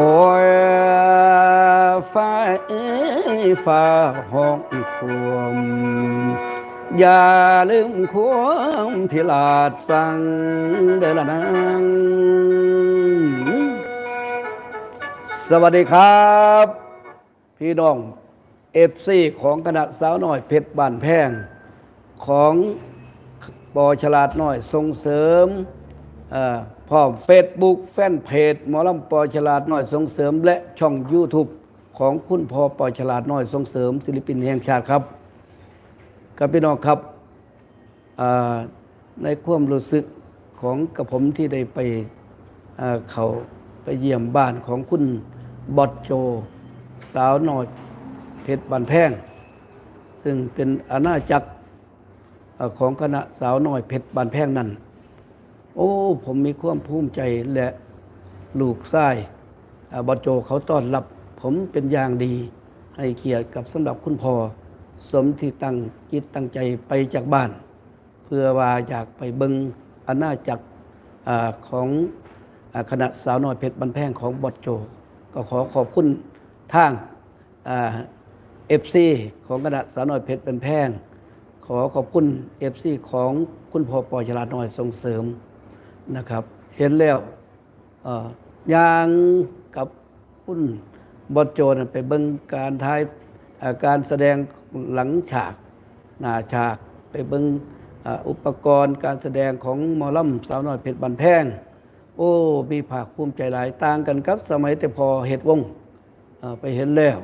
โอ้ยฟ้าเอ้ยฟ้าห้องควมอย่าลืมความพิลาดสั่งเดลนางสวัสดีครับ พี่น้องเอฟซีของคณะสาวน้อยเพชรบ้านแพง ของปอฉลาดน้อยส่งเสริมอ่อ พร้อมเฟซบุ๊กแฟนเพจหมอลำปอฉลาดน้อยส่งเสริม และช่อง YouTube ของคุณพอปอฉลาดน้อยส่งเสริมศิลปินแห่งชาติครับครับพี่น้องครับในความรู้สึกของกับผมที่ได้ไปเขาไปเยี่ยมบ้านของคุณบอดโจ สาวน้อยเพชรบานแพง ซึ่งเป็นอาณาจักรของคณะสาวน้อยเพชรบานแพงนั่น โอ้ ผมมีความภูมิใจและลูกไส้บอดโจเขาต้อนรับ ผมเป็นอย่างดี ให้เกียรติกับสำหรับคุณพ่อสมที่ตั้งจิตตั้งใจไปจากบ้าน เพื่อว่าอยากไปเบิงอาณาจักรของคณะสาวน้อยเพชรบันแพงของบอดโจ ก็ขอขอบคุณทางเอฟซีของคณะสาวน้อยเพชรบันแพง ขอขอบคุณเอฟซีของคุณพ่อปอฉลาดน้อยส่งเสริม นะครับ เห็นแล้วยางกับคุณบอโจนไปเบิ่งการท้ายการแสดงหลังฉากหน้าฉากไปเบิ่งอุปกรณ์การแสดงของมอลำสาวน้อยเพชรบันแพง โอ้ มีภาคภูมิใจหลายต่างกันครับ สมัยแต่พอเหตุวงไปเห็นแล้ว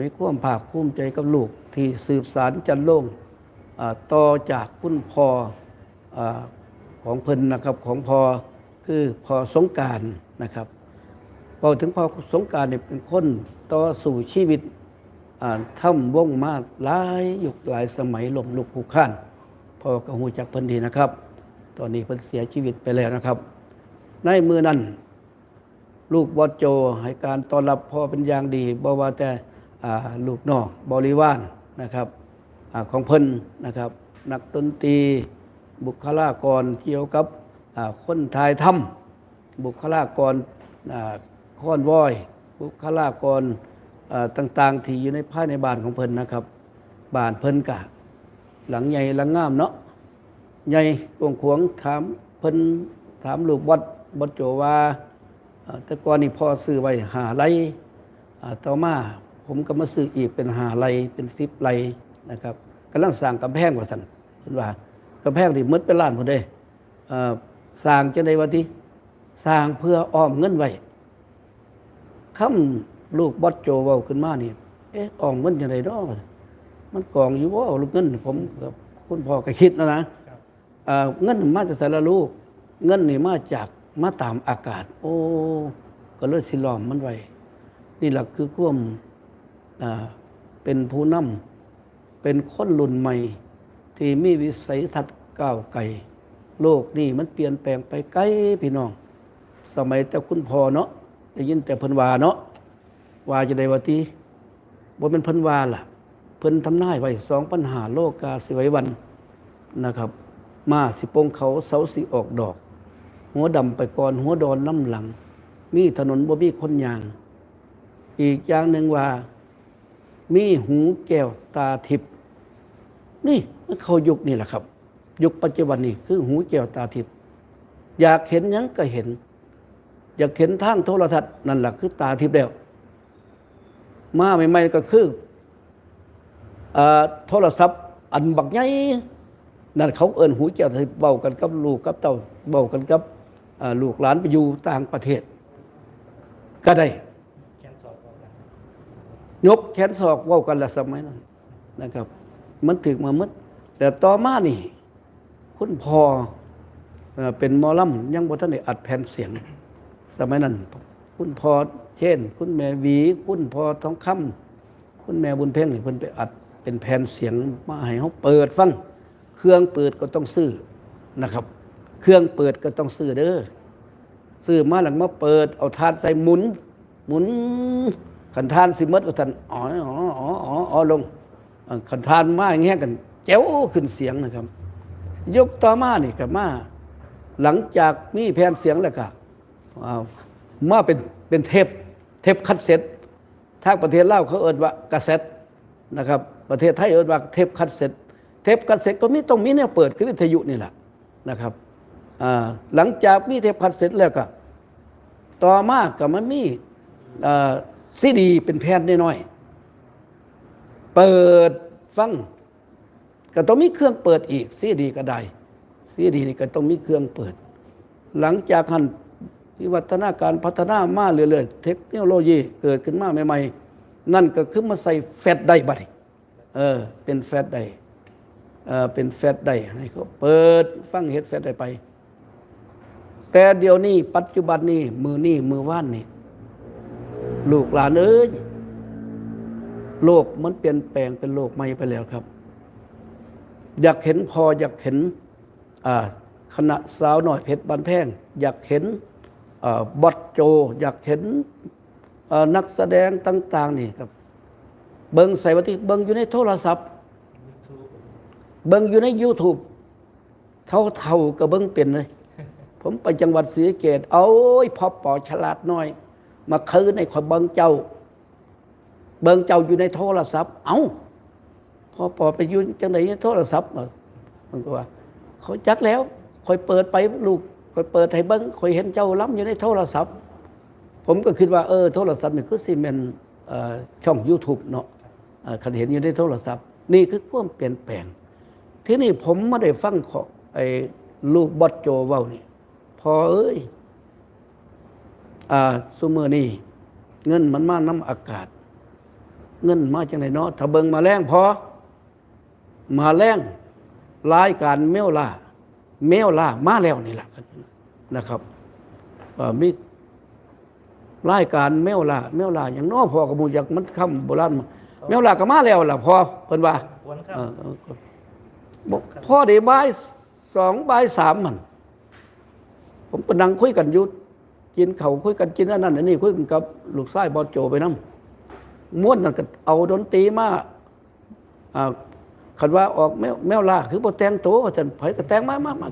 มีความภาคภูมิใจกับลูกที่สืบสารจันโลงอ่าต่อจากคุณพ่อ ของเพิ่นนะครับของพอคือพอสงการนะครับพอถึงพอสงการเนี่ยเป็นคนต่อสู่ชีวิตอ่าถ้ำว่องมาหลายยุคหลายสมัยลมลุกผูกข้านพอกระหูจักเพิ่นดีนะครับ ตอนนี้เพิ่นเสียชีวิตไปแล้วนะครับ ในมือนั้นลูกบอดโจให้การต้อนรับพ่อเป็นอย่างดีบ่ว่าแต่ลูกนอกบริวารนะครับอของเพิ่นนะครับ นักดนตรี บุคลากรเกี่ยวกับคนทายถ้ำบุคลากรอ่าค้อนว้อย บุคลากรต่างๆ ที่อยู่ในภายในบ้านของเพิ่นนะครับบ้านเพิ่นกะ หลังใหญ่หลังงามเนาะใหญ่กวงขวงถามเพิ่นถามลูกบดบดโจว่าแต่ก่อนนี่พ่อซื้อไว้หาไรต่อมาผมก็มาซื้ออีกเป็นหาไรเป็นสิบไรนะครับกำลังสร้างกำแพงว่าสันเห็นว่า กำแพงนี่หมืดเป็นล้านหมดเลยเอ่อสร้างจะได้วันที่สร้างเพื่ออ้อมเงินไว้คำลูกบดโจเว้าขึ้นมานี่เอ๊ะอ้อมเงินจะได้ดอกมันกองอยู่ว่าลูกเงิน ผมกับคุณพ่อก็คิดนะนะเอ่อเงินมาจากสารลูก เงินนี่มาจากมาตามอากาศ โอ้ก็เลยสิลอมมันไว้นี่แหละคือความอ่าเป็นผู้นำเป็นคนรุ่นใหม่ ที่มีวิสัยทัศน์ก้าวไกลโลกนี่มันเปลี่ยนแปลงไปไกลพี่น้อง สมัยแต่คุณพ่อเนาะได้ยินแต่เพิ่นว่าเนาะว่าจะได้ว่าตีบ่เป็นเพิ่นว่าล่ะ เพิ่นทำนายไว้สองปัญหาโลกกาสิไว้วันนะครับ มาสิปงเขาเสาสิออกดอก หัวดำไปก่อนหัวดอนน้ำหลัง มีถนนบ่มีคนยาง อีกอย่างหนึ่งว่า มีหูแก้วตาทิพนี่ เขายุคนี่แหละครับ ยุคปัจจุบันนี่คือหูแก้วตาทิพย์อยากเห็นยังก็เห็น อยากเห็นทางโทรทัศน์นั่นแหละคือตาทิพย์แล้วมาใหม่ๆก็คืออโทรศัพท์ อันบักใหญ่นั่นเขาเอินหูเจ้าที่เบากันกับลูกกับเต่าเบากันกับลูกหลานไปอยู่ต่างประเทศ ก็ได้ยกแขนศอกเว้ากันละสมัยนั้นนะครับ มันถึงมามืด แต่ต่อมานี่ คุณพ่อเป็นมอลำยังบ่ทันได้อัดแผ่นเสียง สมัยนั้น คุณพ่อเช่น คุณแม่วี คุณพ่อทองคำคุณแม่บุญเพ่งนี่เพิ่นไปอัดเป็นแผ่นเสียงมาให้เขาเปิดฟัง เครื่องเปิดก็ต้องซื้อนะครับ เครื่องเปิดก็ต้องซื้อเด้อซื้อมาหลังมาเปิด เอาทานใส่หมุน หมุนขันทานสิมดก็ทันอ๋ออ๋ออ๋ออ๋อลงขันทานมาอย่างเงี้ยกัน แจ๋วขึ้นเสียงนะครับ ยกต่อมานี่กับมา หลังจากมีแผ่นเสียงแล้วก็มาเป็นเป็นเทปเทปคัดเซ็ตทางประเทศลาวเขาเอ่นว่ากาเซ็ตนะครับ ประเทศไทยเอ่นว่าเทปคัดเซ็ตเทปคัดเซ็ตก็มีต้องมีแนวเปิดคือวิทยุนี่แหละนะครับหลังจากมีเทปคัดเซ็ตแล้วก็ต่อมาก็มันมีซีดีเป็นแผ่นน้อยๆเปิดฟัง ก็ต้องมีเครื่องเปิดอีกซีดีก็ได้ซีดีนี่ก็ต้องมีเครื่องเปิด หลังจากหันวิวัฒนาการพัฒนามาเรื่อยๆเทคโนโลยีเกิดขึ้นมาใหม่ๆ นั่นก็คือมาใส่แฟตได้บัดเออเป็นแฟตได้เออเป็นแฟตได้ให้เขาเปิดฟังเฮ็ดแฟตได้ไป แต่เดี๋ยวนี้ปัจจุบันนี้มือนี่มือว่านนี่ลูกหลานเอ้ยโลกมันเปลี่ยนแปลงเป็นโลกใหม่ไปแล้วครับ อยากเห็นพออยากเห็นอ่าคณะสาวหน่อยเพชรบันแพง อยากเห็นอ่าบอดโจ อยากเห็นอ่านักแสดงต่าง ๆ นี่ครับ เบิงใส่วัติเบิงอยู่ในโทรศัพท์ เบิงอยู่ใน YouTube เท่าเท่าๆกับเบิงเป็นเลย ผมไปจังหวัดศรีสะเกดเอายพอปอฉลาดน้อย มาคืนในขอยเบิงเจ้า เบิงเจ้าอยู่ในโทรศัพท์ เอ้าพ อปอไปอยืนจังไหนโทรศัพท์เออมันก็ว่าเขาจักแล้วคอยเปิดไปลูกคอยเปิดให้เบิ้งคอยเห็นเจ้าล้ำอยู่ในโทรศัพท์ ผมก็คิดว่าเออโทรศัพท์นี่คือซีเมนช่อง YouTube เนาะคันเห็นอยู่ในโทรศัพท์ นี่คือความเปลี่ยนแปลง ที่นี่ผมไม่ได้ฟังของไอ้ลูกบอสโจเว้านี่พอเอ้ยอ่าซุมือนี่เงินมันมาน้ำอากาศ เงินมาจังไหนเนาะถ้าเบิงมาแรงพอ มาแรงรายการเมวล่าเมวล่ามาแล้วนี่แหละนะครับเอ่อมีรายการเมวล่าเมวล่าอย่างน้อพอกับหมูจากมันคำโบราณมาเมวล่าก็มาแล้วล่ะพอเพิ่นว่าวันครับเออเออก็บอกพ่อได้บ่ายสองบ่ายสามมัน ผมก็นั่งคุยกันอยุดกินเขาวคุยกันกินอันนั้นอันนี้คุยกันกับลูกชายบอสโจไปน้ำม้วนนั่นก็เอาดนตรีมาอ่า คันว่าออกแมวแมวล่าคือบ่แต่งตัวว่านไผก็แต่งมากมากมา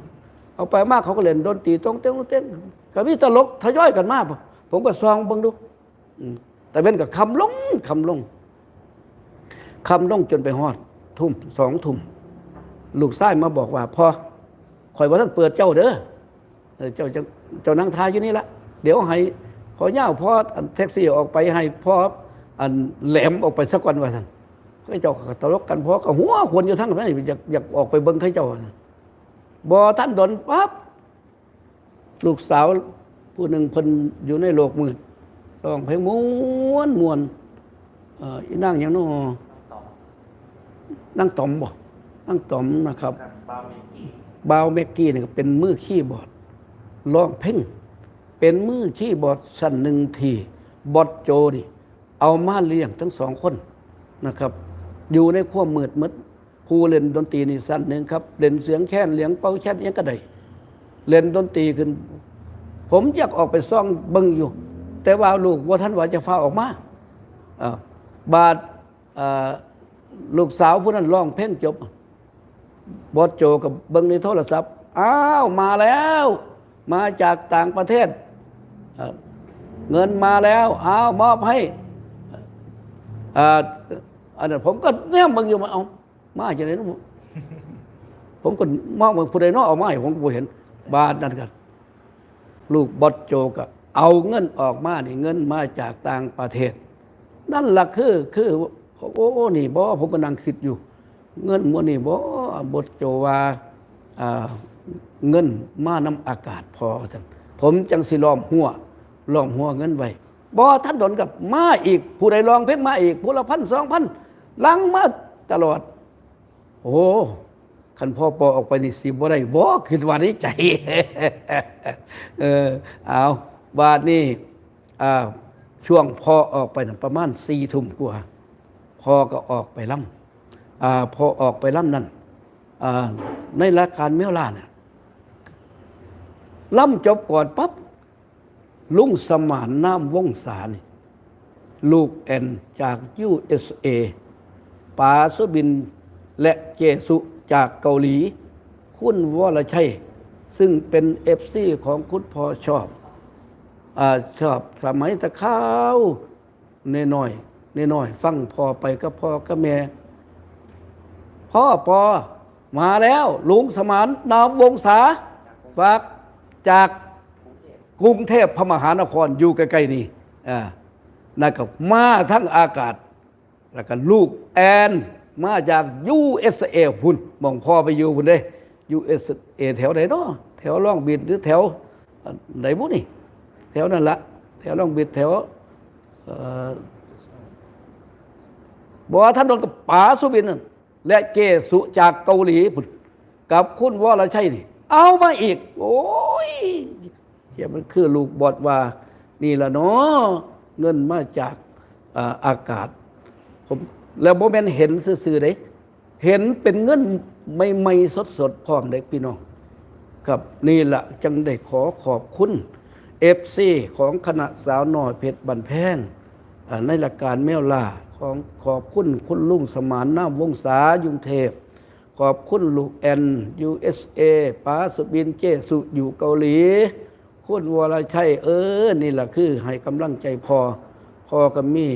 เอาไปมากเขาก็เล่นดนตรีต้องเต้นต้องเต้นก็มีตลกทยอยกันมากผมก็ซองบิ่งดูแต่เป็นกับคำลงคำลงคำลงจนไปฮอด ทุ่มสองทุ่มลูกชายมาบอกว่าพอคอยว่าต้องเปิดเจ้าเด้อเออเจ้าจะเจ้านั่งทายอยู่นี่ละเดี๋ยวให้พอย่าพออันแท็กซี่ออกไปให้พออันแหลมออกไปสักวันว่าท่าน ให้เจ้าก็ตลกกันพอก็หัวควรอยู่ทั้งนั้นอยากอยากออกไปเบิ้งให้เจ้าว่าซั่นบอท่านดนปั๊บลูกสาวผู้หนึ่งเพิ่นอยู่ในโลกมืดร้องเพลงม้วนมวนเอ่ออีนั่งอย่างน้อต่อนั่งตอมบ่นั่งตอมนะครับครับบาวเมกี้บาวเมกกี้เนี่ยเป็นมือคีย์บอร์ดร้องเพลงเป็นมือคีย์บอร์ดสั้นหนึ่งทีบอดโจนี่เอามาเลี้ยงทั้งสองคนนะครับ อยู่ในความมืดมืดผู้เล่นดนตรีนี่สั้นหนึ่งครับเล่นเสียงแค้นเลี้ยงเป่าแค้นยังก็ได้เล่นดนตรีขึ้น ผมอยากออกไปซ่องเบิ่งอยู่ แต่ว่าลูกว่าท่านว่าจะฟ้าออกมาบาดลูกสาวผู้นั้นร้องเพลงจบบอสโจกับเบิ้งในโทรศัพท์อ้าวมาแล้ว มาจากต่างประเทศเเงินมาแล้วอ้าวมอบให้ อันนั้นผมก็เนี่ยมึงอยู่มาเอามาจากไหนเนาะผมก็มองมึงผู้ใดนอกเอามาให้ผมก็บ่เห็นบาทนั่นกัน ลูกบอสโจก็เอาเงินออกมานี่เงินมาจากต่างประเทศ นั่นแหละคือคือโอ้โอ้นี่บ่ผมก็นั่งคิดอยู่ เงินมวนี่บ่บทโจว่าเงินมาน้ำอากาศพอท่านผมจังสิล้อมหัวล้อมหัวเงินไว้บ่ท่านดนกับมาอีก ผู้ใดลองเพ่งมาอีกผู้ละพันสองพัน ลังมาตลอด โอ้คันพ่อปอออกไปนี่สิบ่ได้บ่คิดว่าในใจ เออเอาบาดนี้อ่าช่วงพ่อออกไปนั่นประมาณสี่ทุ่มกว่าพ่อก็ออกไปล่ำอาพอออกไปล่ำนั่นอ่าในรายการเมวลาเนี่ยล่ำจบก่อนปั๊บลุงสมานน้ำวงศานี่ลูกแอนจาก USA ปาสุบินและเจสุจากเกาหลี คุณวรชัย ซึ่งเป็นเอฟซีของคุณพอชอบอชอบสมัยตะข้าวเนน้อยเนน้อย ฟังพอไปก็พอก็แม่ พ่อปอมาแล้วลุงสมานนามวงศาฝากจากกรุงเทพพมหานครอยู่ใกล้ๆนี่อ่านะครับมาทั้งอากาศ แล้วก็ลูกแอนมาจาก USA พุ่นมองพ่อไปอยู่พุ่นเด้ USA แถวไหนเนาะแถวล่องบินหรือแถวไหนบุนี่ แถวนั่นละแถวล่องบินแถวบอกว่าท่านโดนกับป๋าสุบินนั่นและเกสุจากเกาหลีพุ่นกับคุณวรชัยนี่ เอามาอีก โอ้ยเฮียมันคือลูกบอดว่า นี่ละเนาะเงินมาจากอากาศ ผมแล้วโมเมนเห็นซื่อๆเด้เห็นเป็นเงินไม่ไม่สดสดพร้อมเด็กพี่น้องครับนี่แหละจังได้ขอขอบคุณเอฟซีของคณะสาวหน้อยเพชรบันแพงในรายกการแมวลาของขอบคุณคุณลุงสมานน้ำวงศายุงเทพ ขอบคุณลูกแอน USA ป้าสุบินเจสุอยู่เกาหลี คุณวรชัยเออ นี่แหละคือให้กำลังใจพอ พอก็มี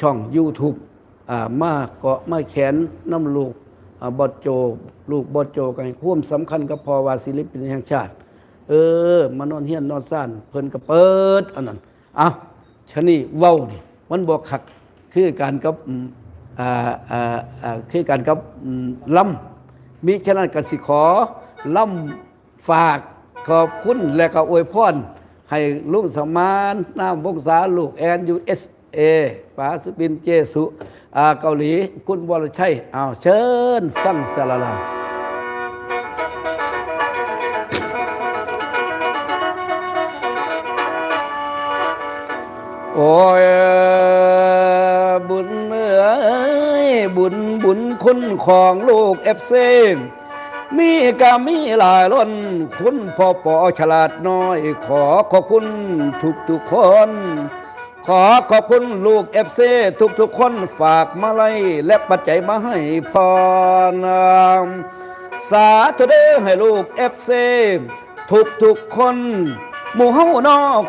ช่อง YouTube มาเกาะมาแขนน้ำลูกอาบอดโจ ลูกบอดโจกันความสำคัญกับพอวาศิลิปินแห่งชาติ เออ มานอนเฮียนนอนซ่านเพิ่นก็เปิดอันนั้นอะชะนี่เว้านี่มันบอกขักคือการกับอาอาอาคือการกับล่ำมิฉะนั้นกสิขอล่ำฝากขอบคุณและก็อวยพรให้ลุงสมานน้ำวงศาลูกแอนยูเอสเอปาสบินเจสุ เกาหลีคุณวรชัยอ้าวเชิญฟังสาราลาโอ้ยบุญเอ้ยบุญบุญคุณของลูกเอฟซีมีกามีหลายล้น คุณพ่อปอฉลาดน้อย ขอขอบคุณทุกทุกคน ขอขอบคุณลูกเอฟซีทุกทุกๆคนฝากมาลัยและปัจจัยมาให้พรสาธุเด้อให้ลูกเอฟซีทุกทุกๆคน หมู่เฮานอก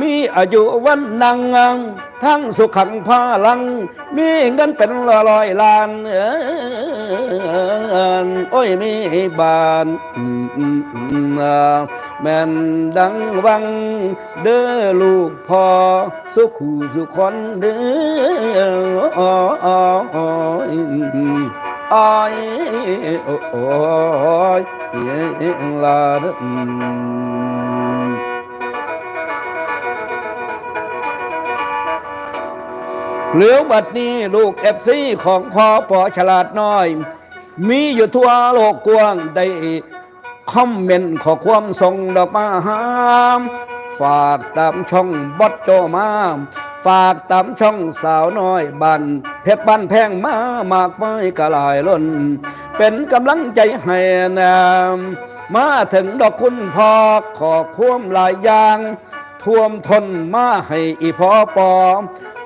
มีอายุวันนังงัง ทั้งสุขังพาลัง มีเงินเป็นร้อยร้อยล้านเอินโอ้ยมีบานแม่นดังวัง เด้อลูกพ่อสุขูสุขคนเด้ออ้ออ้ออ้ออืมอืมอ้อยโอ้อยเอียลาเด้ หลือบัดนี้ลูกเอฟซีของพ่อปอฉลาดน้อย มีอยู่ทั่วโลกกว้างได้คอมเมนต์ขอความส่งดอกมาหามฝากตามช่องบอดโจมา ฝากตามช่องสาวน้อยบันเพชรบันแพงมามากไม่กระลายล้น เป็นกำลังใจให้นามมาถึงดอกคุณพอขอความหลายอย่าง ท่วมทนมาให้อีพอปอ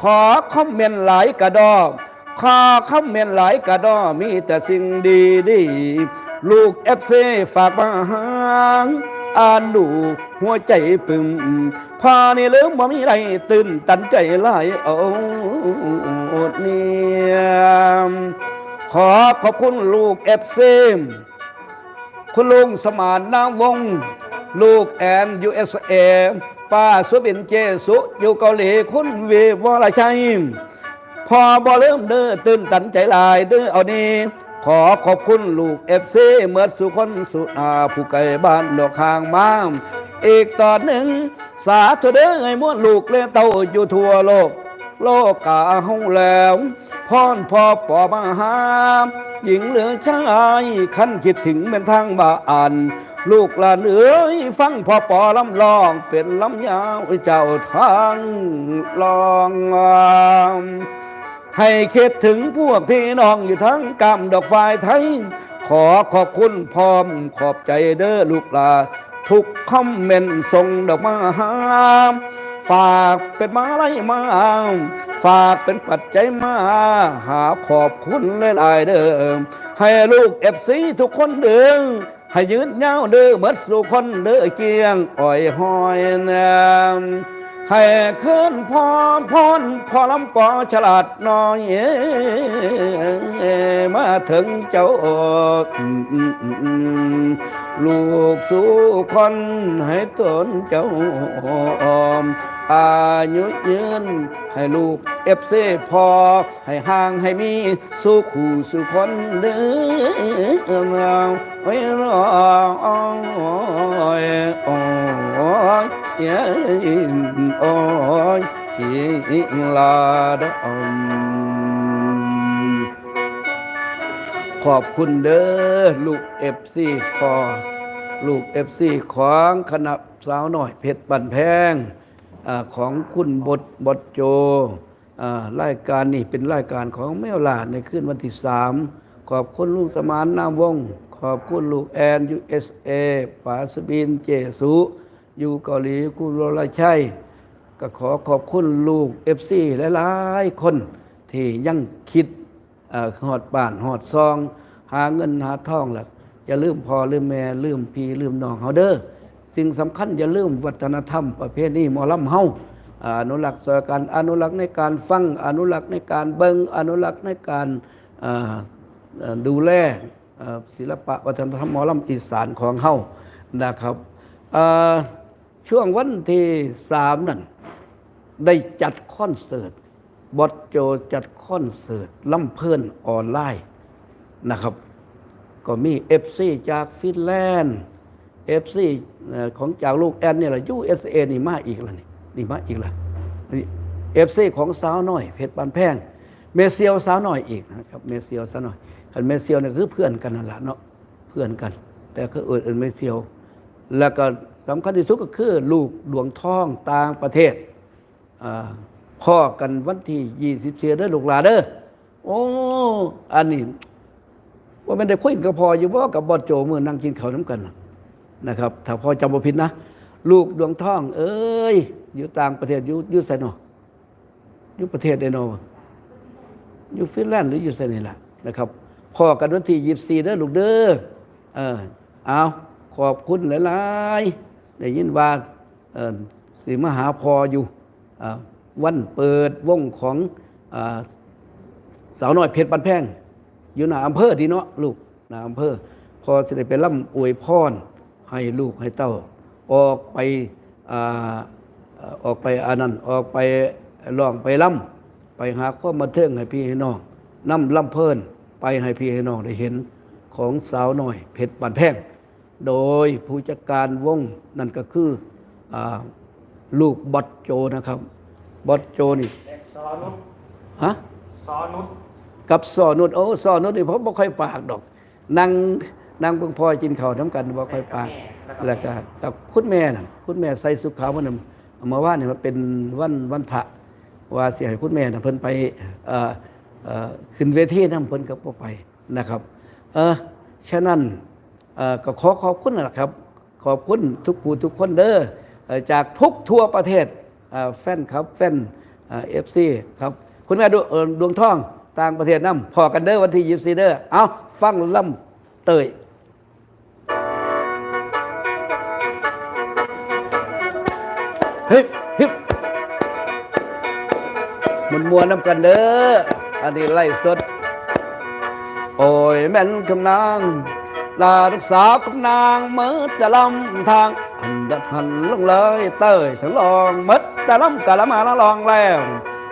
ขอคอมเมนต์หลายกระดอขอคอมเมนต์หลายกระดอมีแต่สิ่งดีดีลูกเอฟซีฝากมาหาอ่านดูหัวใจปึงพานี่เริ่มบ่มีไรตื่นตันใจหลายเอาเนี่ยขอขอบคุณลูกเอฟซีคุณลุงสมานนาวง ลูกแอนยูเอสเอ ป้าสุบินเจสุอยู่เกาหลีคุณเวีวรชัยพอบอเริ่มเด้อตื่นตันใจลายเด้อเอานี้ขอขอบคุณลูกเอฟซีเมื่อสุคนสุนาผู้ไกลบ้านดอกข้างมาอีกตอนหนึ่ง สาธุเด้อไอ้มวลลูกและเต้าอยู่ทั่วโลก โลกกาเฮาแล้วพรพ่อปอมาหาหญิงเหลือชายขั้นคิดถึงเป็นทางบ้าน ลูกหลานเอ๋ยฟังพ่อปอลำลอง เป็นลำยาวเจ้าทางลองให้คิดถึงพวกพี่น้องอยู่ทั้งกำดอกไฟไทย ขอขอบคุณพร้อมขอบใจเด้อลูกหลานทุกคอมเมนต์ส่งดอกมาหาฝากเป็นมาไล่มา ฝากเป็นปัจจัยมา หาขอบคุณหลายๆเด้อให้ลูกเอฟซีทุกคนเด้อ ให้ยืนยาวเด้อหมดสู่คนเด้อเกียงอ่อยหอยนมให้ขึ้นพอพรพอลำปอฉลาดน้อยมาถึงเจ้าอืมอืมอืมอืมลูกสู่คนให้ตนเจ้าอม อายุยืน ให้ลูกเอฟซีพอ ให้ห่างให้มีสู้คู่สู่คนเด้อเราไว้รอโอ้ยโอ้ยเย้โอ้ยอิงลาดอมขอบคุณเด้อลูกเอฟซีพอลูกเอฟซีของคณะสาวหน่อยเพชรบันแพง ของคุณบทบทโจอ่ารายการนี้เป็นรายการของแมวลาในคืนวันที่สามขอบคุณลูกสมานนามวง ขอบคุณลูกแอนยูเอสเอป๋าสบินเจสุอยู่เกาหลีกุณโรลาชัยก็ขอขอบคุณลูกเอฟซีหลายๆ คนที่ยังคิดอหอดบ้านหอดซอง หาเงินหาทองล่ะอย่าลืมพอลืมแม่ลืมพี่ลืมน้องเฮาเด้อ สิ่งสำคัญอย่าลืมวัฒนธรรมประเพณีหมอลำเฮาอนุรักษ์สวยกันอนุรักษ์ในการฟังอนุรักษ์ในการเบิงอนุรักษ์ในการดูแลศิลปะวัฒนธรรมหมอลำอีสานของเฮานะครับช่วงวันที่สามนั่นได้จัดคอนเสิร์ตบอสโจจัดคอนเสิร์ตล่ำเพลินออนไลน์นะครับ ก็มี FC จากฟินแลนด์ เอ่อของจากลูกแอนเนี่ยแหละ USA นี่มาอีกแล้วนี่นี่มาอีกแล้วนี่ FC ของสาวน้อยเพชรบานแพงเมเซียวสาวน้อยอีกนะครับเมเซียวสาวน้อยคันเมเซียวเนี่ยคือเพื่อนกันนั่นแหละเนาะเพื่อนกัน แต่ก็เอิญเอิญเมเซียว แล้วก็สำคัญที่สุดก็คือลูกดวงทองต่างประเทศพ่อกันวันที่ยี่สิบเสียเด้อลูกหลานเด้อโอ้อันนี้ว่าไม่ได้คุยกับพ่ออยู่ว่ากับบอดโจเมื่อนั่งกินข้าวน้ำกันนะ นะครับ ถ้าพ่อจำบ่ผิดนะ ลูกดวงทอง เอ้ย อยู่ต่างประเทศอยู่อยู่ไสนอยู่ประเทศใดนอยู่ฟินแลนด์หรืออยู่ไสนี่ล่ะนะครับพ่อกันวันที่ยี่สิบสี่เด้อลูกเด้อเออเอาขอบคุณหลายๆได้ยินว่าเออสิมหาพออยู่วันเปิดวงของอสาวน้อยเพชรบันแพง อยู่หน้าอำเภอดีเนาะลูกหน้าอำเภอพอจะได้ไปร่ำอวยพร ให้ลูกให้เต้า ออกไปอาอ่าออกไปอานันต์ออกไปร้องไปล่ำไปหาข้อมาเทิงให้พี่ให้น้องนำล่ำเพลินไปให้พี่ให้น้องได้เห็นของสาวน้อยเพชรบันแพงโดยผู้จัดการวงนั่นก็คืออาลูกบอดโจนะครับบอดโจนี่และซอนุชฮะซอนุชกับซอนุดโอ้ซอนุดนี่ผมบ่ค่อยปากดอกนั่ง นั่งเพิ่งพลอยกินข้าวน้ำกันบ่ค่อยปากแล้วก็กับคุณแม่น่ะคุณแม่ใส่สุขขาวมันำเอามาว่าเนี่ยมันเป็นวันวันพระว่าสิให้คุณแม่น่ะเพิ่นไปเอ่อเอ่อขึ้นเวทีนำเพิ่นก็บ่ไปนะครับ เออฉะนั้นเอ่อก็ขอขอบคุณนะครับ ขอบคุณทุกผู้ทุกคนเด้อเอ่อจากทุกทั่วประเทศเอ่อแฟนครับแฟนเอฟซีครับ คุณแม่ดวเอ่อดวงทองต่างประเทศนำพอกันเด้อวันที่ยี่สิบเด้อเอาฟังล่ำเตย เฮ้ยฮิปมันมวนน้ำกันเด้ออันนี้ไล่สด โอ้ยแม่นคำนางลาลูกสาวกับนางมื่อแต่ลำทางอันดับหันลงเลยเต้ยถึงลองเมดแต่ลำกะละมาละลองแล้ว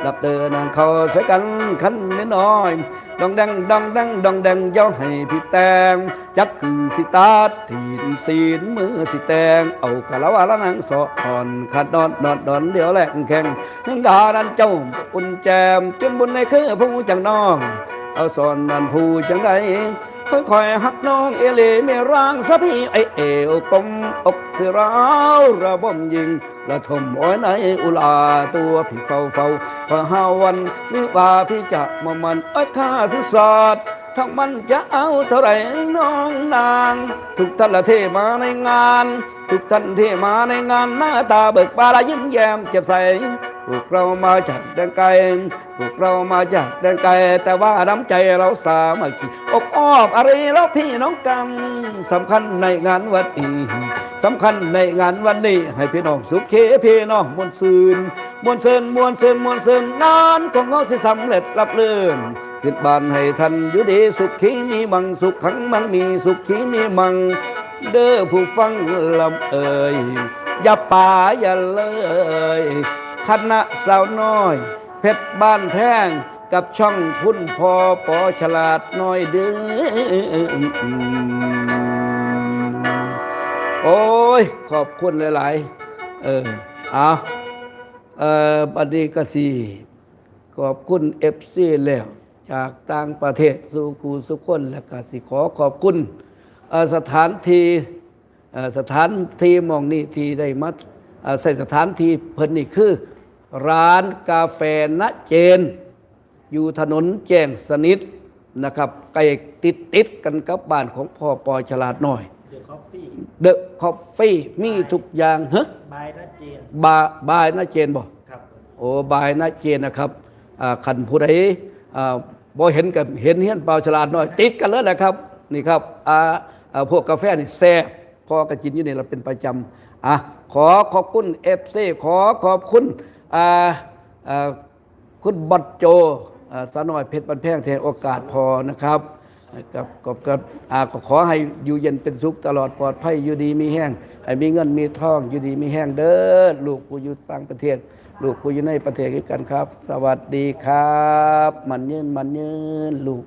ดับเตือนนางเขาใช้กันขันนิดน้อย ดองแดงดองแดงดองแดงย่อให้พี่แตง จักคือสิตาดถีนศีลมือสิแตง เอากะละวาละนางสออ่อนขัดนอนนอนดอนเดี๋ยวแหลกแข่งยังกาดันเจ้าอุ่นแจมจนบุญในคือผู้จังน้อง เอาสอนนันผู้จังได ค่อยหักน้องเอเลเมร่างสะพีไอเอวกลมอกที่ร้าวระบมยิงละทมอ้ยในอุลาตัวพี่เฝ้าเฝ้าพอห้าวันนึกว่าพี่จะมามันเอ้ยข้าสุสอดทั้งมันจะเอาเท่าไรน้องนาง ทุกท่านละเทมาในงาน ทุกท่านที่มาในงานหน้าตาเบิกบานและยิ้มแย้มเจ็บใส พวกเรามาจากแดนไกลพวกเรามาจากแดนไกล แต่ว่าน้ำใจเราสามัคคีอบอ้อมอะไรแล้วพี่น้องกันสำคัญในงานวันนี้สำคัญในงานวันนี้ ให้พี่น้องสุขเคพี่น้องมวลซืนมวลเซินมวลเซินมวลซินงานของเราสิสำเร็จรับเลื่อนคิดบานให้ท่านอยู่ดีสุขขีมีมังสุขขังมังมีสุขขีมีมัง เด้อผู้ฟังลำเอ่ยอย่าป่าอย่าเลย คณะสาวน้อย เพชรบ้านแพงกับช่องคุณพอปอฉลาดน้อยเด้อโอ้ย ขอบคุณหลาย ๆ เออเอาเออบัดนี้ก็สีขอบคุณเอฟซีแล้ว จากต่างประเทศสู่กูสุกคนแล้วก็สิขอขอบคุณสถานที่สถานที่มองนี้ที่ได้มาเอ่อใส่สถานที่เพิ่นนี่คือ ร้านกาแฟณเจน อยู่ถนนแจ้งสนิทนะครับใกล้ติดติดๆกันกับบ้านของพ่อปอฉลาดหน่อยเดอะคอฟฟี่เดอะคอฟฟี่มีทุกอย่างเฮ้บายนัดเจนบาบายนะเจนบ่ครับโอ้บายนะเจนนะครับอ่าขันผู้ใดอ่าบ่เห็นกับเห็นเฮียนเปล่าฉลาดน้อย ติดกันเลยแหละครับ นี่ครับอ่าอ่าพวกกาแฟนี่แซ่บพอกระจินอยู่นี่เราเป็นประจำอะขอขอบคุณเอฟซีขอขอบคุณอ่าอ่า คุณบัตโจสานอยเพชรบันแพงแทนโอกาสพอนะครับกับกับกับก็ขอให้อยู่เย็นเป็นสุขตลอดปลอดภัยอยู่ดีมีแห้งให้มีเงินมีทองอยู่ดีมีแห้งเด้อลูกกูอยู่ต่างประเทศ ลูกกูอยู่ในประเทศกันครับ สวัสดีครับ มันเยืนมันเยืนลูก